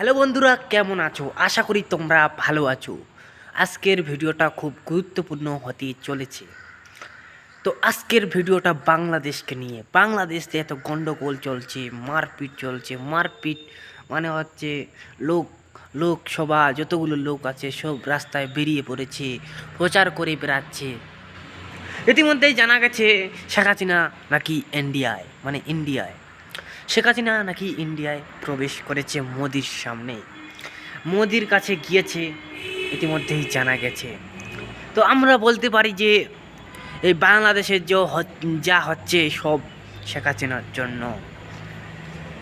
Hello বন্ধুরা, কেমন আছো? আশা করি তোমরা ভালো আছো। আজকের ভিডিওটা খুব গুরুত্বপূর্ণ হতে চলেছে। তো আজকের ভিডিওটা বাংলাদেশকে নিয়ে। বাংলাদেশে এত গন্ডগোল চলছে, মারপিট চলছে, মারপিট মানে হচ্ছে লোক, লোকসভা, যতগুলো লোক আছে সব রাস্তায় বেরিয়ে পড়েছে, প্রচার করে বেড়াচ্ছে। ইতিমধ্যেই জানা গেছে, শেখ হাসিনা নাকি ইন্ডিয়ায় মানে ইন্ডিয়ায় শেখ হাসিনা নাকি ইন্ডিয়ায় প্রবেশ করেছে মোদির সামনে। মোদির কাছে গিয়েছে, ইতিমধ্যেই জানা গেছে। তো আমরা বলতে পারি যে, এই বাংলাদেশের যে যা হচ্ছে সব শেখ হাসিনার জন্য।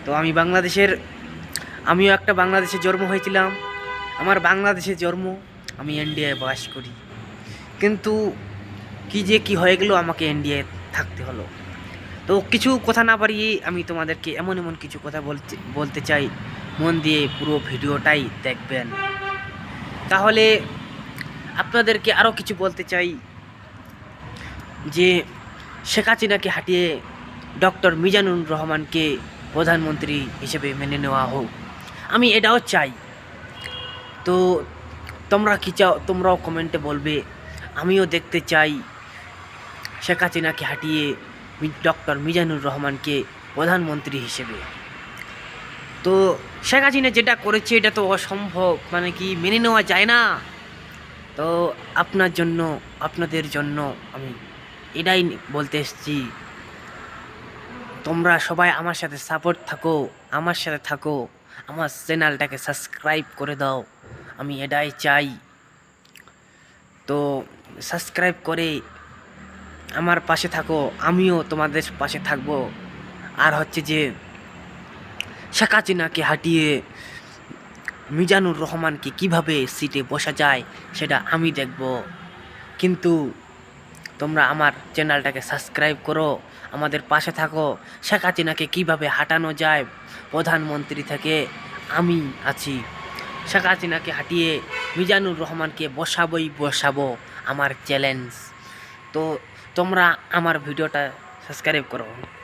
তো আমি বাংলাদেশের, আমিও একটা বাংলাদেশে জন্ম হয়েছিলাম। আমার বাংলাদেশে জন্ম আমি ইন্ডিয়ায় বাস করি। কিন্তু কি যে কি হয়ে গেল আমাকে ইন্ডিয়ায় থাকতে হলো। তো কিছু কথা না পারিয়ে আমি তোমাদেরকে এমন এমন কিছু কথা বলতে বলতে চাই। মন দিয়ে পুরো ভিডিওটাই দেখবেন। তাহলে আপনাদেরকে আরও কিছু বলতে চাই। যে শেখ হাসিনাকে হাঁটিয়ে ডক্টর মিজানুর রহমানকে প্রধানমন্ত্রী হিসেবে মেনে নেওয়া হোক। আমি এটাও চাই। তো তোমরা কি চাও, তোমরাও কমেন্টে বলবে। আমিও দেখতে চাই শেখ হাসিনাকে হাঁটিয়ে ডক্টর মিজানুর রহমানকে প্রধানমন্ত্রী হিসেবে। তো শেখ হাসিনা যেটা করেছে, এটা তো অসম্ভব মানে কি মেনে নেওয়া যায় না। তো আপনার জন্য, আপনাদের জন্য আমি এটাই বলতে এসেছি। তোমরা সবাই আমার সাথে সাপোর্ট থাকো, আমার সাথে থাকো, আমার চ্যানেলটাকে সাবস্ক্রাইব করে দাও, আমি এটাই চাই। তো সাবস্ক্রাইব করে আমার পাশে থাকো, আমিও তোমাদের পাশে থাকব। আর হচ্ছে যে, শেখ হাসিনাকে হাঁটিয়ে মিজানুর রহমানকে কীভাবে সিটে বসা যায়, সেটা আমি দেখব। কিন্তু তোমরা আমার চ্যানেলটাকে সাবস্ক্রাইব করো, আমাদের পাশে থাকো। শেখ হাসিনাকে কীভাবে হাঁটানো যায়, প্রধানমন্ত্রী থেকে আমি আছি। শেখ হাসিনাকে হাঁটিয়ে মিজানুর রহমানকে বসাবই বসাবো আমার চ্যালেঞ্জ। তো তোমরা আমার ভিডিওটা সাবস্ক্রাইব করো।